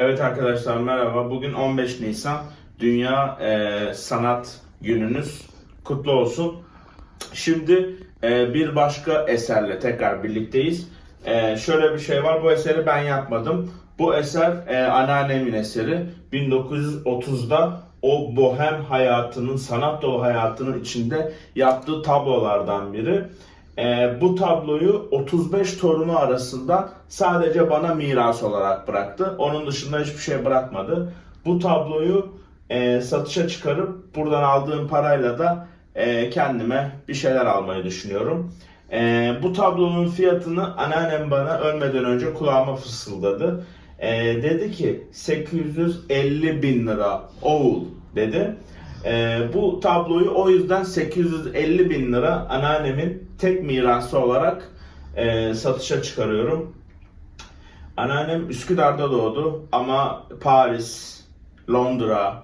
Evet arkadaşlar merhaba. Bugün 15 Nisan Dünya e, Sanat Gününüz kutlu olsun. Şimdi e, bir başka eserle tekrar birlikteyiz. E, şöyle bir şey var. Bu eseri ben yapmadım. Bu eser e, anneannemin eseri. 1930'da o bohem hayatının, sanat dolu hayatının içinde yaptığı tablolardan biri. Ee, bu tabloyu 35 torunu arasında sadece bana miras olarak bıraktı. Onun dışında hiçbir şey bırakmadı. Bu tabloyu e, satışa çıkarıp buradan aldığım parayla da e, kendime bir şeyler almayı düşünüyorum. E, bu tablonun fiyatını anneannem bana ölmeden önce kulağıma fısıldadı. E, dedi ki 850 bin lira oğul dedi. Ee, bu tabloyu o yüzden 850 bin lira anneannemin tek mirası olarak e, satışa çıkarıyorum. Anneannem Üsküdar'da doğdu ama Paris, Londra,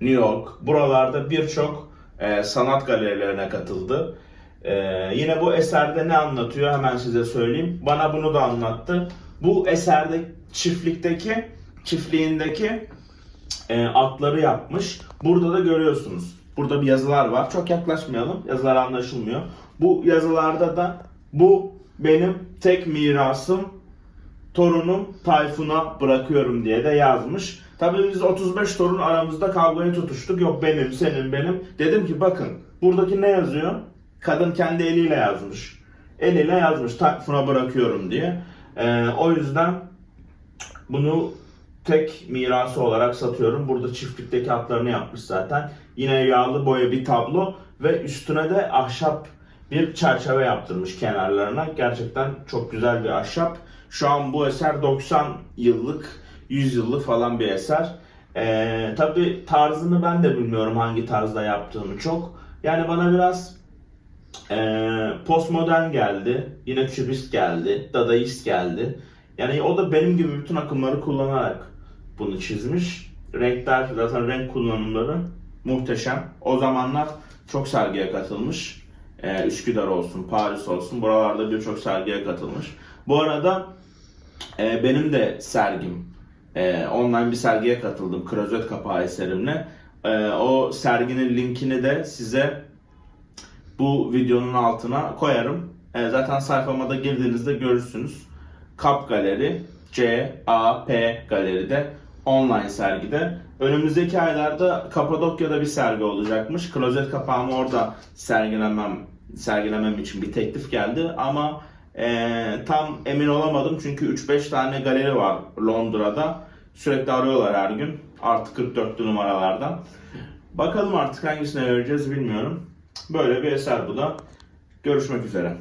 New York buralarda birçok e, sanat galerilerine katıldı. E, yine bu eserde ne anlatıyor hemen size söyleyeyim. Bana bunu da anlattı. Bu eserde çiftlikteki çiftliğindeki e, atları yapmış. Burada da görüyorsunuz. Burada bir yazılar var. Çok yaklaşmayalım. Yazılar anlaşılmıyor. Bu yazılarda da bu benim tek mirasım torunum Tayfun'a bırakıyorum diye de yazmış. Tabii biz 35 torun aramızda kavgayı tutuştuk. Yok benim, senin, benim. Dedim ki bakın buradaki ne yazıyor? Kadın kendi eliyle yazmış. Eliyle yazmış Tayfun'a bırakıyorum diye. Ee, o yüzden bunu tek mirası olarak satıyorum. Burada çiftlikteki atlarını yapmış zaten. Yine yağlı boya bir tablo ve üstüne de ahşap bir çerçeve yaptırmış kenarlarına. Gerçekten çok güzel bir ahşap. Şu an bu eser 90 yıllık, 100 yıllık falan bir eser. Ee, Tabi tarzını ben de bilmiyorum hangi tarzda yaptığını çok. Yani bana biraz ee, postmodern geldi. Yine kübist geldi. Dadaist geldi. Yani o da benim gibi bütün akımları kullanarak bunu çizmiş. Renkler zaten renk kullanımları muhteşem. O zamanlar çok sergiye katılmış. Ee, Üsküdar olsun, Paris olsun. Buralarda birçok sergiye katılmış. Bu arada e, benim de sergim. E, online bir sergiye katıldım. Krozet Kapağı eserimle. E, o serginin linkini de size bu videonun altına koyarım. E, zaten sayfama da girdiğinizde görürsünüz. Kap Galeri, C, A, P Galeri'de online sergide. Önümüzdeki aylarda Kapadokya'da bir sergi olacakmış. Klozet kapağımı orada sergilemem sergilemem için bir teklif geldi ama e, tam emin olamadım çünkü 3-5 tane galeri var Londra'da. Sürekli arıyorlar her gün. Artı 44'lü numaralardan. Bakalım artık hangisine vereceğiz bilmiyorum. Böyle bir eser bu da. Görüşmek üzere.